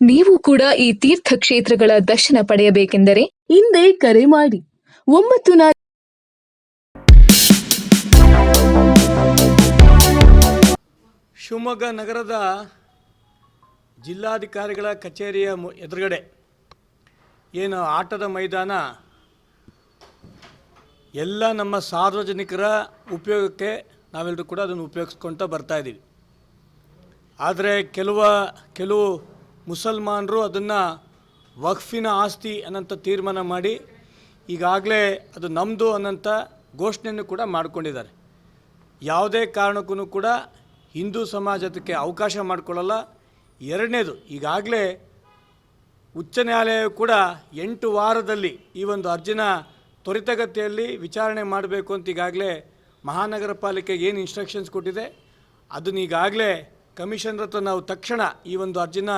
ನೀವು ಕೂಡ ಈ ತೀರ್ಥ ಕ್ಷೇತ್ರಗಳ ದರ್ಶನ ಪಡೆಯಬೇಕೆಂದರೆ ಹಿಂದೆ ಕರೆ ಮಾಡಿ. ಒಂಬತ್ತು ನಾಲ್ಕು ಶಿವಮೊಗ್ಗ ನಗರದ ಜಿಲ್ಲಾಧಿಕಾರಿಗಳ ಕಚೇರಿಯ ಮು- ಎದುರುಗಡೆ ಏನು ಆಟದ ಮೈದಾನ ಎಲ್ಲ ನಮ್ಮ ಸಾರ್ವಜನಿಕರ ಉಪಯೋಗಕ್ಕೆ ನಾವೆಲ್ಲರೂ ಕೂಡ ಅದನ್ನು ಉಪಯೋಗಿಸ್ಕೊಳ್ತಾ ಬರ್ತಾ ಇದ್ದೀವಿ. ಆದರೆ ಕೆಲವ ಕೆಲವು ಮುಸಲ್ಮಾನರು ಅದನ್ನು ವಕ್ಫಿನ ಆಸ್ತಿ ಅನ್ನಂಥ ತೀರ್ಮಾನ ಮಾಡಿ ಈಗಾಗಲೇ ಅದು ನಮ್ಮದು ಅನ್ನಂಥ ಘೋಷಣೆಯನ್ನು ಕೂಡ ಮಾಡಿಕೊಂಡಿದ್ದಾರೆ. ಯಾವುದೇ ಕಾರಣಕ್ಕೂ ಕೂಡ ಹಿಂದೂ ಸಮಾಜ ಅದಕ್ಕೆ ಅವಕಾಶ ಮಾಡಿಕೊಳ್ಳಲ್ಲ. ಎರಡನೇದು, ಈಗಾಗಲೇ ಉಚ್ಚ ನ್ಯಾಯಾಲಯ ಕೂಡ ಎಂಟು ವಾರದಲ್ಲಿ ಈ ಒಂದು ಅರ್ಜಿನ ತ್ವರಿತಗತಿಯಲ್ಲಿ ವಿಚಾರಣೆ ಮಾಡಬೇಕು ಅಂತ ಈಗಾಗಲೇ ಮಹಾನಗರ ಪಾಲಿಕೆಗೆ ಏನು ಇನ್ಸ್ಟ್ರಕ್ಷನ್ಸ್ ಕೊಟ್ಟಿದೆ. ಅದನ್ನ ಈಗಾಗಲೇ ಕಮಿಷನರ್ ಹತ್ರ ನಾವು ತಕ್ಷಣ ಈ ಒಂದು ಅರ್ಜಿನ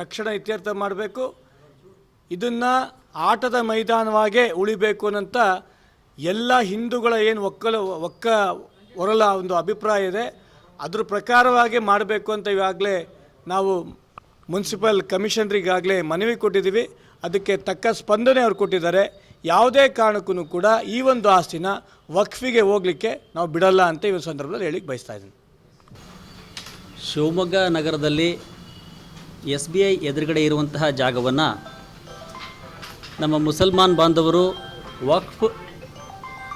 ತಕ್ಷಣ ಇತ್ಯರ್ಥ ಮಾಡಬೇಕು. ಇದನ್ನು ಆಟದ ಮೈದಾನವಾಗೇ ಉಳಿಬೇಕು ಅನ್ನೋಂಥ ಎಲ್ಲ ಹಿಂದೂಗಳ ಏನು ಒಕ್ಕಲು, ಒಕ್ಕ ಹೊರಲ ಒಂದು ಅಭಿಪ್ರಾಯ ಇದೆ. ಅದ್ರ ಪ್ರಕಾರವಾಗಿ ಮಾಡಬೇಕು ಅಂತ ಇವಾಗಲೇ ನಾವು ಮುನ್ಸಿಪಲ್ ಕಮಿಷನರಿಗಾಗಲೇ ಮನವಿ ಕೊಟ್ಟಿದ್ದೀವಿ. ಅದಕ್ಕೆ ತಕ್ಕ ಸ್ಪಂದನೆ ಅವ್ರು ಕೊಟ್ಟಿದ್ದಾರೆ. ಯಾವುದೇ ಕಾರಣಕ್ಕೂ ಕೂಡ ಈ ಒಂದು ಆಸ್ತಿನ ವಕ್ಫಿಗೆ ಹೋಗಲಿಕ್ಕೆ ನಾವು ಬಿಡಲ್ಲ ಅಂತ ಈ ಸಂದರ್ಭದಲ್ಲಿ ಹೇಳಿಕ್ಕೆ ಬಯಸ್ತಾ ಇದ್ದೀನಿ. ಶಿವಮೊಗ್ಗ ನಗರದಲ್ಲಿ ಎಸ್ ಬಿ ಐ ಎದುರುಗಡೆ ಇರುವಂತಹ ಜಾಗವನ್ನು ನಮ್ಮ ಮುಸಲ್ಮಾನ್ ಬಾಂಧವರು ವಕ್ಫ್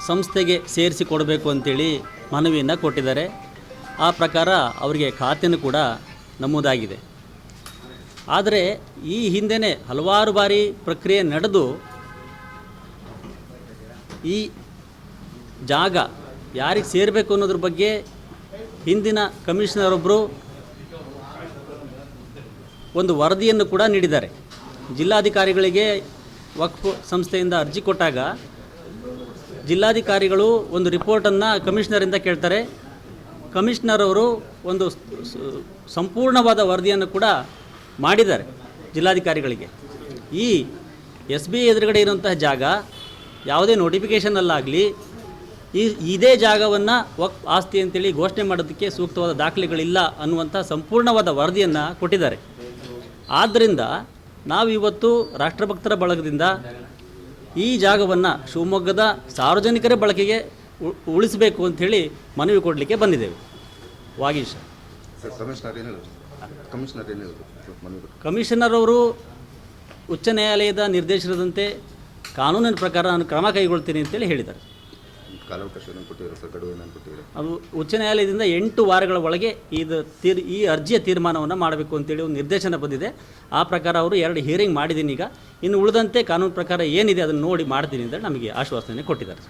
ಸಂಸ್ಥೆಗೆ ಸೇರಿಸಿ ಕೊಡಬೇಕು ಅಂತೇಳಿ ಮನವಿಯನ್ನು ಕೊಟ್ಟಿದ್ದಾರೆ. ಆ ಪ್ರಕಾರ ಅವರಿಗೆ ಖಾತೆಯೂ ಕೂಡ ನಮೂದಾಗಿದೆ. ಆದರೆ ಈ ಹಿಂದೆಯೇ ಹಲವಾರು ಬಾರಿ ಪ್ರಕ್ರಿಯೆ ನಡೆದು ಈ ಜಾಗ ಯಾರಿಗೆ ಸೇರಬೇಕು ಅನ್ನೋದ್ರ ಬಗ್ಗೆ ಹಿಂದಿನ ಕಮಿಷನರ್ ಒಬ್ಬರು ಒಂದು ವರದಿಯನ್ನು ಕೂಡ ನೀಡಿದ್ದಾರೆ. ಜಿಲ್ಲಾಧಿಕಾರಿಗಳಿಗೆ ವಕ್ಫ್ ಸಂಸ್ಥೆಯಿಂದ ಅರ್ಜಿ ಕೊಟ್ಟಾಗ ಜಿಲ್ಲಾಧಿಕಾರಿಗಳು ಒಂದು ರಿಪೋರ್ಟನ್ನು ಕಮಿಷನರಿಂದ ಕೇಳ್ತಾರೆ. ಕಮಿಷನರ್ ಅವರು ಒಂದು ಸಂಪೂರ್ಣವಾದ ವರದಿಯನ್ನು ಕೂಡ ಮಾಡಿದ್ದಾರೆ ಜಿಲ್ಲಾಧಿಕಾರಿಗಳಿಗೆ. ಈ ಎಸ್ ಬಿ ಎದುರುಗಡೆ ಇರುವಂತಹ ಜಾಗ ಯಾವುದೇ ನೋಟಿಫಿಕೇಷನಲ್ಲಾಗಲಿ ಈ, ಇದೇ ಜಾಗವನ್ನು ವಕ್ ಆಸ್ತಿ ಅಂತೇಳಿ ಘೋಷಣೆ ಮಾಡೋದಕ್ಕೆ ಸೂಕ್ತವಾದ ದಾಖಲೆಗಳಿಲ್ಲ ಅನ್ನುವಂಥ ಸಂಪೂರ್ಣವಾದ ವರದಿಯನ್ನು ಕೊಟ್ಟಿದ್ದಾರೆ. ಆದ್ದರಿಂದ ನಾವು ಇವತ್ತು ರಾಷ್ಟ್ರಭಕ್ತರ ಬಳಗದಿಂದ ಈ ಜಾಗವನ್ನು ಶಿವಮೊಗ್ಗದ ಸಾರ್ವಜನಿಕರ ಬಳಕೆಗೆ ಉಳಿಸಬೇಕು ಅಂಥೇಳಿ ಮನವಿ ಕೊಡಲಿಕ್ಕೆ ಬಂದಿದ್ದೇವೆ. ವಾಗೀಶ್. ಕಮಿಷನರ್ ಅವರು ಉಚ್ಚ ನ್ಯಾಯಾಲಯದ ನಿರ್ದೇಶನದಂತೆ ಕಾನೂನಿನ ಪ್ರಕಾರ ನಾನು ಕ್ರಮ ಕೈಗೊಳ್ತೀನಿ ಅಂತೇಳಿ ಹೇಳಿದ್ದಾರೆ. ಕೊಟ್ಟಿದ್ದಾರೆ ಸರ್? ಕೊಟ್ಟಿದ್ದಾರೆ? ಅದು ಉಚ್ಚ ನ್ಯಾಯಾಲಯದಿಂದ ಎಂಟು ವಾರಗಳ ಒಳಗೆ ಇದು ತೀರ್, ಈ ಅರ್ಜಿಯ ತೀರ್ಮಾನವನ್ನು ಮಾಡಬೇಕು ಅಂತೇಳಿ ಒಂದು ನಿರ್ದೇಶನ ಬಂದಿದೆ. ಆ ಪ್ರಕಾರ ಅವರು ಎರಡು ಹಿಯರಿಂಗ್ ಮಾಡಿದ್ದೀನಿ ಈಗ ಇನ್ನು ಉಳಿದಂತೆ ಕಾನೂನು ಪ್ರಕಾರ ಏನಿದೆ ಅದನ್ನು ನೋಡಿ ಮಾಡ್ತೀನಿ ಅಂತ ನಮಗೆ ಆಶ್ವಾಸನೆ ಕೊಟ್ಟಿದ್ದಾರೆ